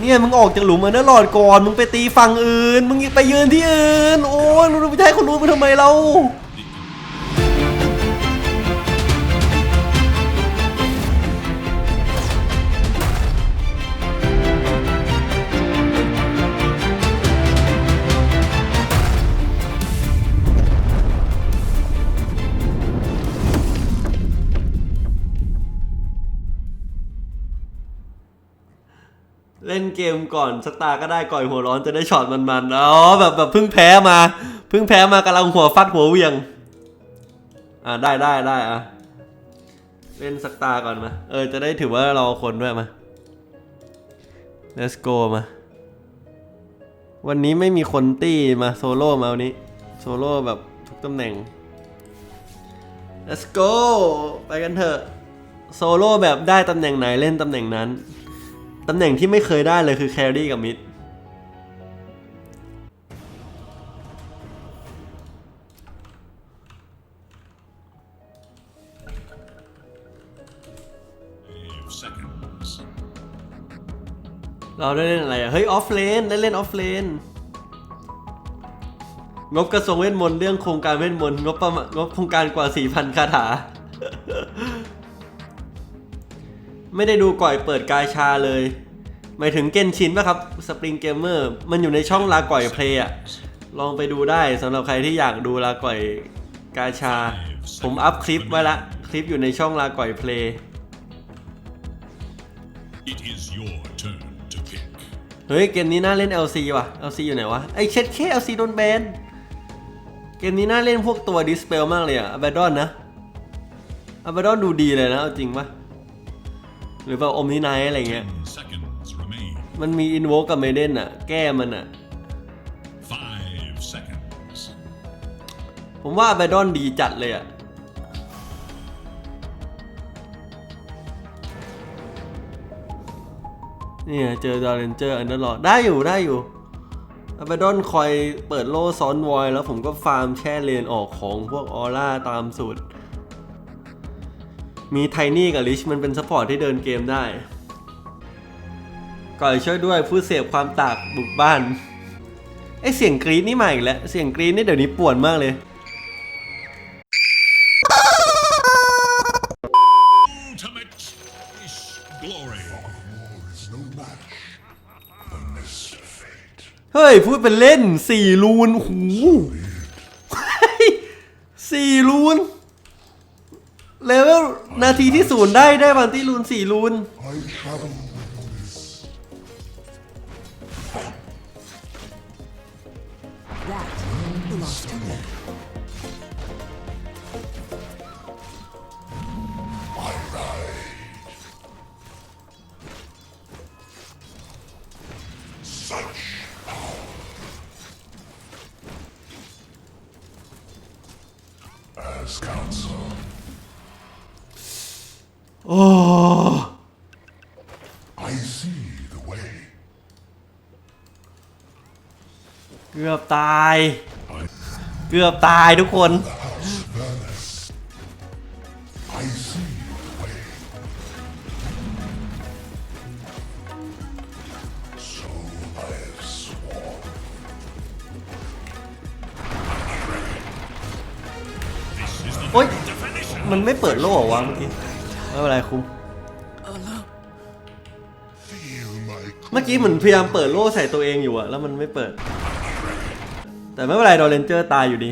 เนี่ยมึงออกจากหลุมมาเนั้นหลอดก่อน มึงไปตีฝั่งอื่น มึงไปยืนที่อื่น โอ้ยรู้ไม่ใช่คนรู้ไปทำไมเรา เกมก่อนสตาร์ก็ได้ก่อยหัวร้อนจะได้ช็อตมันๆอ๋อแบบแบบเพิ่งแพ้มาเพิ่งแพ้มากำลังหัวฟัดหัวเวียง อ่าได้ได้ได้อะเล่นสตาร์ก่อนมาเออจะได้ถือว่าเราคนด้วยมา let's go มาวันนี้ไม่มีคนตี้มาโซโล่มาวันนี้โซโล่แบบทุกตำแหน่ง let's go ไปกันเถอะโซโล่แบบได้ตำแหน่งไหนเล่นตำแหน่งนั้น ตำแหน่งที่ไม่เคยได้เลยคือแครี่กับมิดเราได้เล่นอะไรอะเฮ้ย ออฟเลน ได้เล่นออฟเลน งบกระทรวงเวทมนต์เรื่องโครงการเวทมนต์งบประมาณงบโครงการกว่า 4,000 คาถา ไม่ได้ดูก่อยเปิดกายชาเลย หมายถึงเกนชินป่ะครับสปริงเกมเมอร์มันอยู่ในช่องลาก่อยเพลย์อะลองไปดูได้สำหรับใครที่อยากดูลาก่อยกาชา ผมอัพคลิปไว้ละ คลิปอยู่ในช่องลาก่อยเพลย์ It is your turn to pick. เฮ้ย เกมนี้น่าเล่น LC ว่ะ LC อยู่ไหนวะ ไอเช็ดแค่ LC โดนแบน เกมนี้น่าเล่นพวกตัวดิสเปลมากเลยอะ a บ a ด o n นะ a บ a ด o n ดูดีเลยนะ เอาจริงปะ หรือว่าอมนิไนอะไรเงี้ย Ten seconds remain. มันมีอินโวกับเมเดนอะแก้มันอะ Five seconds. ผมว่า a บ a ด o n ดีจัดเลยอะเนี่ยเจอดาร์เรนเจอร์อันนั้นหรอได้อยู่ได้อยู่ a บ a ด o n คอยเปิดโล่ซ้อนวอยแล้วผมก็ฟาร์มแช่เลนออกของพวกออร่าตามสูตร มีไทนี่กับลิชมันเป็นซัพพอร์ตที่เดินเกมได้ก่อยช่วยด้วยผู้เสพความตากบุกบ้านไอเสียงกรี๊ดนี่มาอีกแล้ว เสียงกรี๊ดนี่เดี๋ยวนี้ป่วนมากเลย Ultimate Ish Glory. is no match for the mist of fate. เฮ้ย พูดเป็นเล่นสี่ลูนหูเฮ้ยสี่ลูนเลเวล นาทีที่ศูนย์ได้ได้บันที่ลูนสี่ลูน ตาย เกือบตายทุกคน โอ๊ย มันไม่เปิดโล่เหรอวะเมื่อกี้ไม่เป็นไรคุ้มเมื่อกี้เหมือนพยายามเปิดโล่ใส่ตัวเองอยู่อะแล้วมันไม่เปิด แต่ไม่เป็นไรดอเรนเจอร์ตายอยู่ดี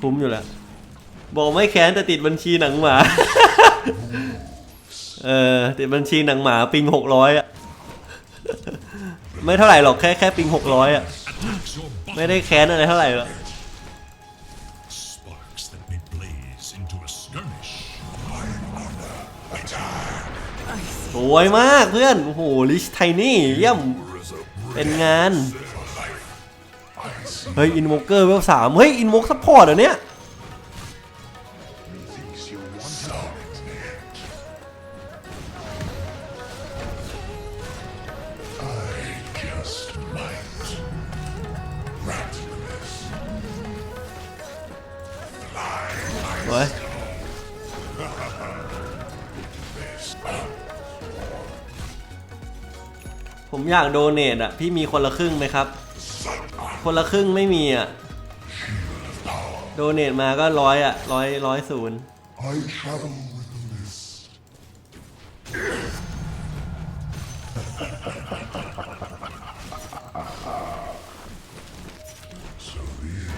คุ้มอยู่แล้ว บอกไม่แค้นแต่ติดบัญชีหนังหมา เออติดบัญชีหนังหมาปิงหกร้อยอะไม่เท่าไหร่หรอกแค่แค่ปิงหกร้อยอะ Attacks your ไม่ body. ได้แค้นอะไรเท่าไหร่หรอก Sparks that may blaze into a skirmish. สวยมากเพื่อน โอ้โหลิชไทนี่เยี่ยม เป็นงาน เฮ้ยอินโวเกอร์เวลสามเฮ้ยอินโวกซัพพอร์ตเหรอเนี่ย Methinks you want it. I just might. Ratness. สวยผมอยากโดเนทอะ พี่มีคนละครึ่งไหมครับ คนละครึ่งไม่มีอะ โดเนทมาก็ร้อยอะร้อยร้อยศูนย์ I travel with the mist. so be it.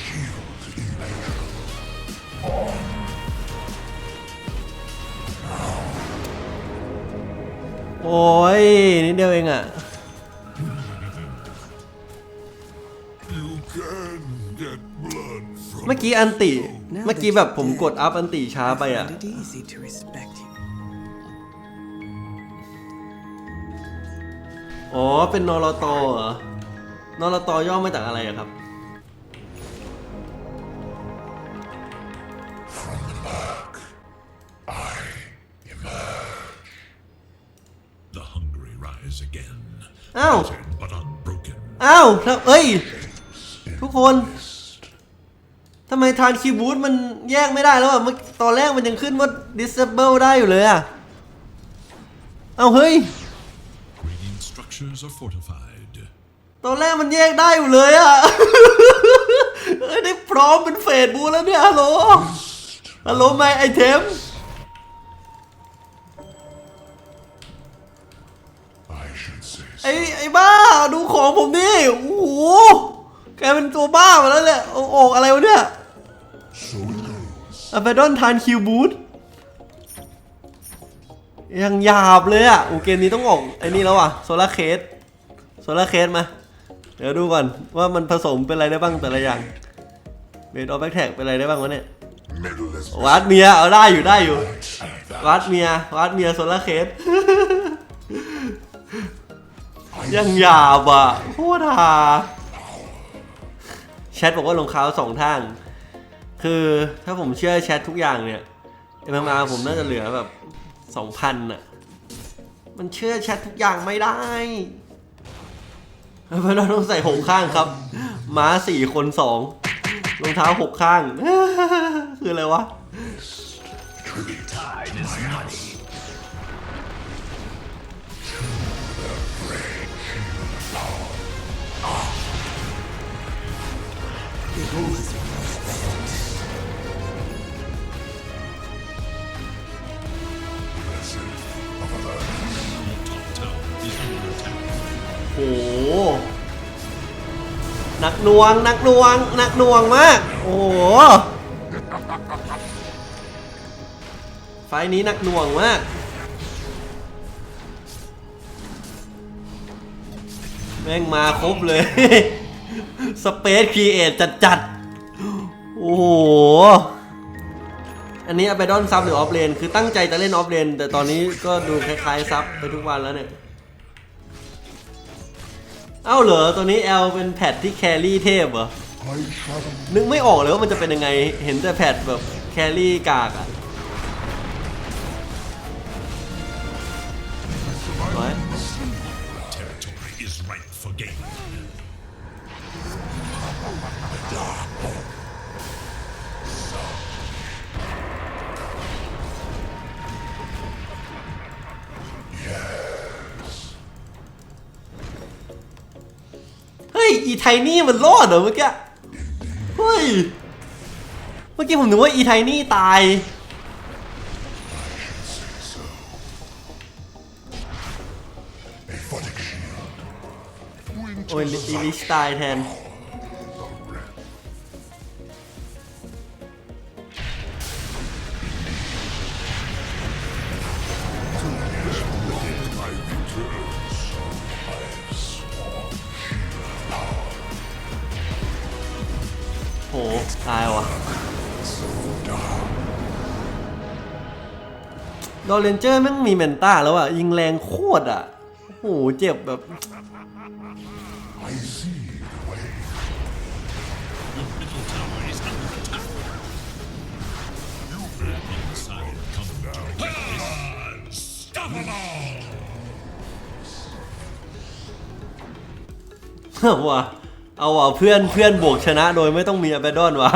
Shield impenetrable. โอ้ยนิดเดียวเองอะ เมื่อกี้อันติ เมื่อกี้แบบผมกดอัพอันติช้าไปอะ Find it easy to respect you. อ๋อ เป็นนอรตเหรอนอรตย่อมาจากอะไรอะครับ from the murk. I emerge. The hungry rise again. Ow. Battered but unbroken. อ้าวแล้วเอ้ย ทุกคนทำไมทานคีย์บูทมันแยกไม่ได้แล้วอะเมื่อตอนแรกมันยังขึ้นว่า disable ได้อยู่เลยอะ เอาเฮ้ย Radiant structures are fortified. ตอนแรกมันแยกได้อยู่เลยอะ เอ้ยได้พร้อมเป็นเฟสบูแล้วเนี่ยฮัลโหลฮัลโหลไม่ไอเทม I should say ไอ้ไอ้บ้าดูของผมดิโอ้โหแกลายเป็นตัวบ้ามาแล้วเนี่ยโอ้โอกอะไรวะเนี่ย so it goes. อเ d ดอนทานคิวบูทยังหยาบเลยอะโอเกมนี้ต้องออกไอ้นี่แล้วอะโซลาเคสโซลาเคสมา เดี๋ยวดูก่อนว่ามันผสมเป็นอะไรได้บ้างแต่ละอย่างเบสออฟแบ็กแท็กเป็นอะไรได้บ้างวะเนี่ยวัดเมียเอาได้อยู่ได้อยู่ วัดเมียวัดเมียโซลาเคสยังหยาบอะโคตรฮาแชทบอกว่าลงคาสองทาง คือถ้าผมเชื่อแชททุกอย่างเนี่ย MMR ผมน่าจะเหลือแบบสองพันอะ มันเชื่อแชททุกอย่างไม่ได้เพราะเราต้องใส่หกข้างครับ ม้าสี่คนสองรองเท้าหกข้าง คืออะไรวะ โอ้โหนักนวงนักนวงนักนวงมาก โอ้โหไฟนี้นักนวงมากแม่งมาครบเลย สเปซครีเอทจัดจัดโอ้โห อันนี้อ b เ d ดอนซับหรือออฟเลน คือตั้งใจจะเล่นออฟเลน แต่ตอนนี้ก็ดูคล้ายๆซับไปทุกวันแล้วเนี่ย เอ้าเหรอตัวนี้ L เป็นแพทที่แครี่เทพเหรอ I travel นึกไม่ออกเลยว่ามันจะเป็นยังไง เห็นแต่แพทแบบแครี่กากอะ ไทนี่มันรอดเหรอเมื่อกี้ เฮ้ย เมื่อกี้ผมนึกว่าอีไทนี่ตาย So a photic shield. โอ้ยอีลิชตายแทน อเรนเจอร์แม่งมีเมนต้าแล้วอะ ยิงแรงโคตรอะโหเจ็บแบบเอาว่ะเอาว่ะเพื่อนเพื่อนบวกชนะโดยไม่ต้องมีอ b บดอนว่ะ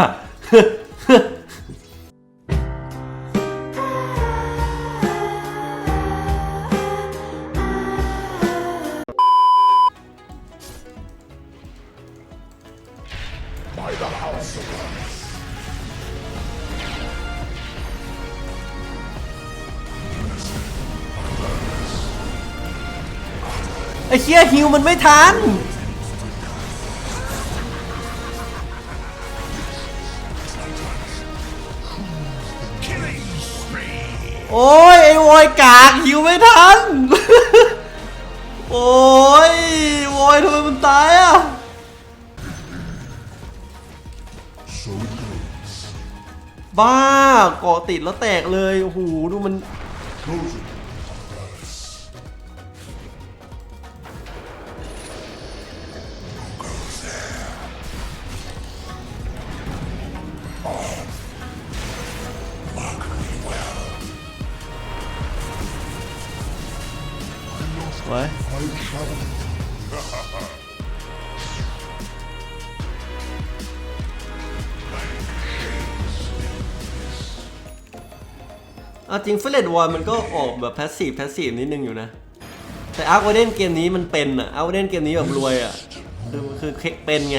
ไอ้เคียฮิวมันไม่ทันโอ้ยไอ้วอยกากฮิวไม่ทัน โอ้ยวอยทำไมมันตายอะบ้าเกาะติดแล้วแตกเลย โอ้โห ดูมัน I travel. เอาจริงเฟลเลตวอยมันก็ออกแบบแพสซีฟแพสซีฟนิดนึงอยู่นะ แต่อาร์ควาเดนเกมนี้มันเป็นอะอาร์ควาเดนเกมนี้แบบรวยอะคือคือคือเป็นไง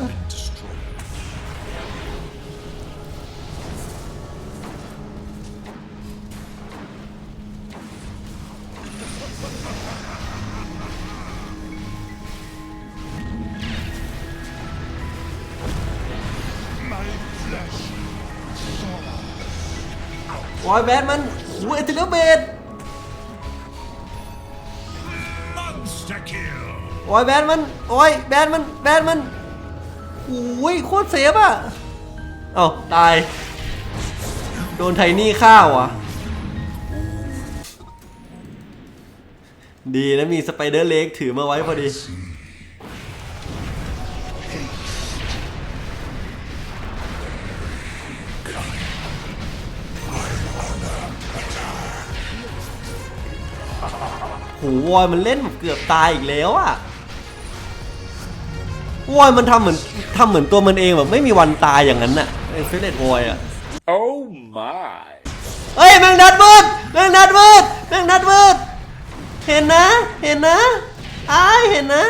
โอ้ยแบทมันโอ้ยเอติเลเบดโอ้ยแบทมันโอ้ยแบทมันแบทมันโอ้ยโคตรเซฟอะเอ้าตาย โดนไทนี่ข้าวอะดีนะมีสไปเดอร์เล็กถือมาไว้พอดี โหวอยมันเล่นแบบเกือบตายอีกแล้วอะวอยมันทำเหมือนทำเหมือนตัวมันเองแบบไม่มีวันตายอย่างนั้นน่ะไอ้เฟเลตวอยอะ Oh my. เฮ้ยแมงดัดมืดแมงดัดมืดแมงดัดมืดเห็นนะ เห็นนะอายเห็นนะ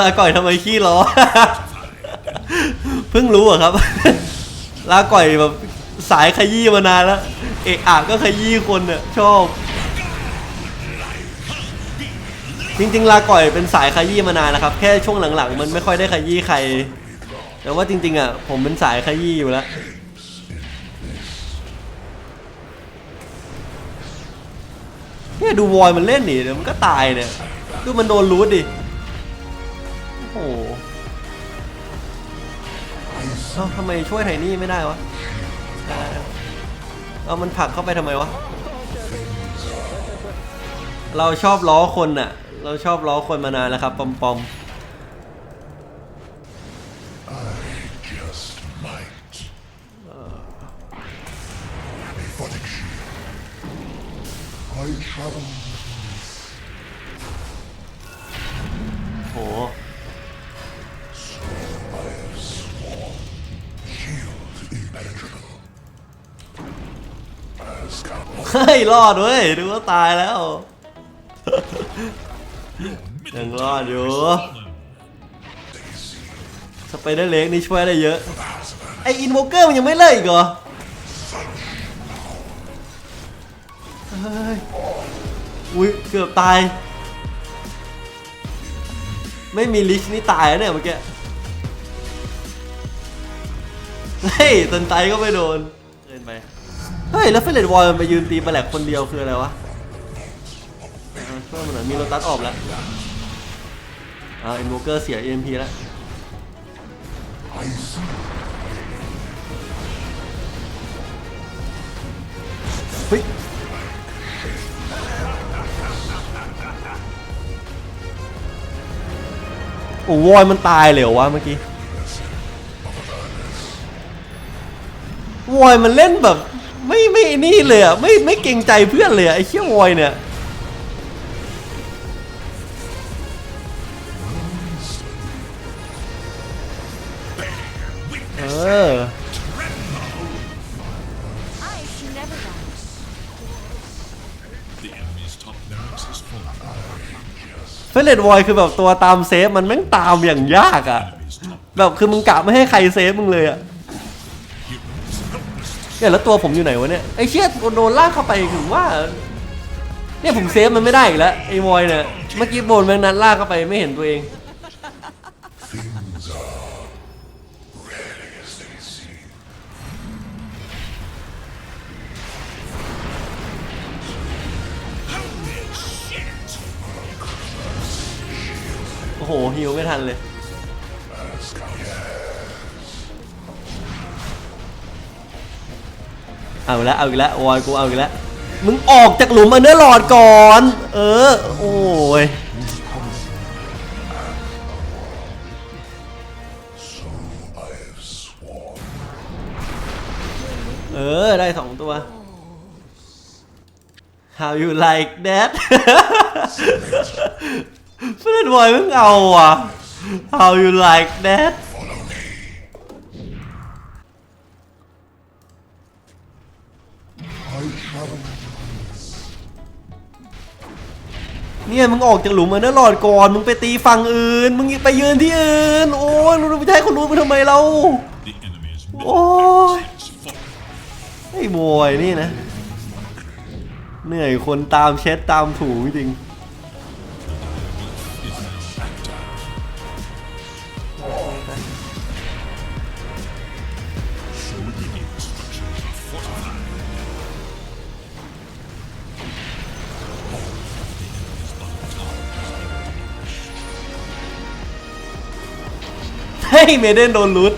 ลาก่อยทำไมขี้ล้อ เพิ่งรู้เหรอะครับ ลาก่อยแบบสายขยี้มานานแล้ว เอกอะก็ขยี้คนเนี่ยชอบ จริง ๆ ลาก่อยเป็นสายขยี้มานานนะครับ แค่ช่วงหลังๆ มันไม่ค่อยได้ขยี้ใคร แต่ว่าจริง ๆอะผมเป็นสายขยี้อยู่แล้วเนี่ยดูวอยมันเล่นดิเดี๋ยวมันก็ตายเนี่ยดูมันโดนรูดดิ โอ้โหเอ้าทำไมช่วยไทนี่ไม่ได้วะเอามันผลักเข้าไปทำไมวะ เราชอบล้อคนอะเราชอบล้อคนมานานแล้วครับ ปอมปอม รอดเว้ยดูว่าตายแล้ว ยังรอดอยู่ สไปเดอร์เล็กนี่ช่วยได้เยอะ ไออินโวเกอร์มันยังไม่เลิกอีกเหรอเฮ้ยอุ้ยเกือบตาย ไม่มีลิชนี่ตายแล้วเนี่ยเมื่อกี้ เฮ้ยตันไตก็ไม่โดนเกินไป เฮ้ย แล้วเฟรนวอลมันไปยืนตีมาแหลกคนเดียวคืออะไรวะอ่าช่วยมันหน่อยมีโรตัสออกแล้วอ่าเอ็นโวเกอร์เสีย EMP แล้วเฮ้ยโอ้วอยมันตายเลยเหรอวะเมื่อกี้วอยมันเล่นแบบ ไม่ไม่นี่เลยอะไม่ไม่เกรงใจเพื่อนเลยอะไอ้เชี่ยวอยเนี่ยเออ I should never die. The enemy's top barracks has fallen. เฟรนวอยคือแบบตัวตามเซฟมันแม่งตามอย่างยากอะแบบคือมึงกะไม่ให้ใครเซฟมึงเลยอะ เนี่ยแล้วตัวผมอยู่ไหนวะเนี่ยไอ้เชี่ยโดนลากเข้าไปถึงว่า เนี่ยผมเซฟมันไม่ได้อีกแล้วไอ้วอยเนี่ยเมื่อกี้โดนแมงนัดลากเข้าไปไม่เห็นตัวเองโอ้โหฮิวไม่ทันเลย เอาล้วเอาอีกแล้ววอยกูเอาอีกแล้วมึงออกจากหลุมอันเดอร์ลอดก่อน เออ โอ้ยเออ ได้สองตัว How you like that เพื่อนบอยมึงเอาอะ How you like that เนี่ยมึงออกจากหลุมอันเดอร์ลอดก่อน มึงไปตีฝั่งอื่น มึงไปยืนที่อื่น โอ้ยรู้ไม่ใช่คนรู้ไปทำไมเรา โอ้ยไอ้บอยนี่นะ เหนื่อยคนตามเช็ดตามถูจริง เฮ้ยเมเดนโดนลุด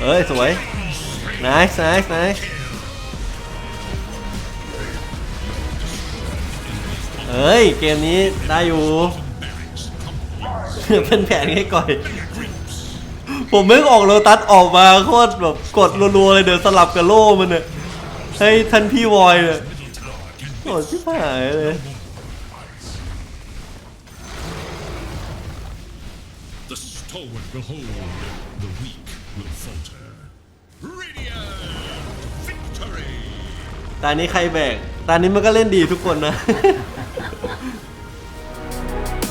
เอ้ย สวย nice nice nice เอ้ย เกมนี้ได้อยู่ เป็นแผนให้ก่อย ผมไม่ออกโลตัสออกมาโคตรแบบกดรัวๆเลยเดี๋ยวสลับกับโล่มันเนี่ยให้ท่านพี่วอยเนี่ยโหดชิบหายเลย The stalwart will hold, the weak will falter. Radiant victory! ตานี้ใครแบก ตานี้มันก็เล่นดีทุกคนนะข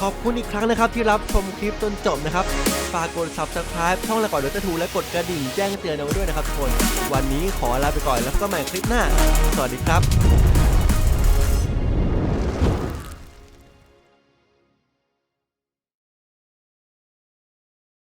อบคุณอีกครั้งนะครับที่รับชมคลิปจนจบนะครับ ฝากกด subscribe ช่องละก่อนเดอทูและกดกระดิ่งแจ้งเตือนเอาไว้ด้วยนะครับทุกคน วันนี้ขอลาไปก่อนแล้วก็ใหม่คลิปหน้า สวัสดีครับ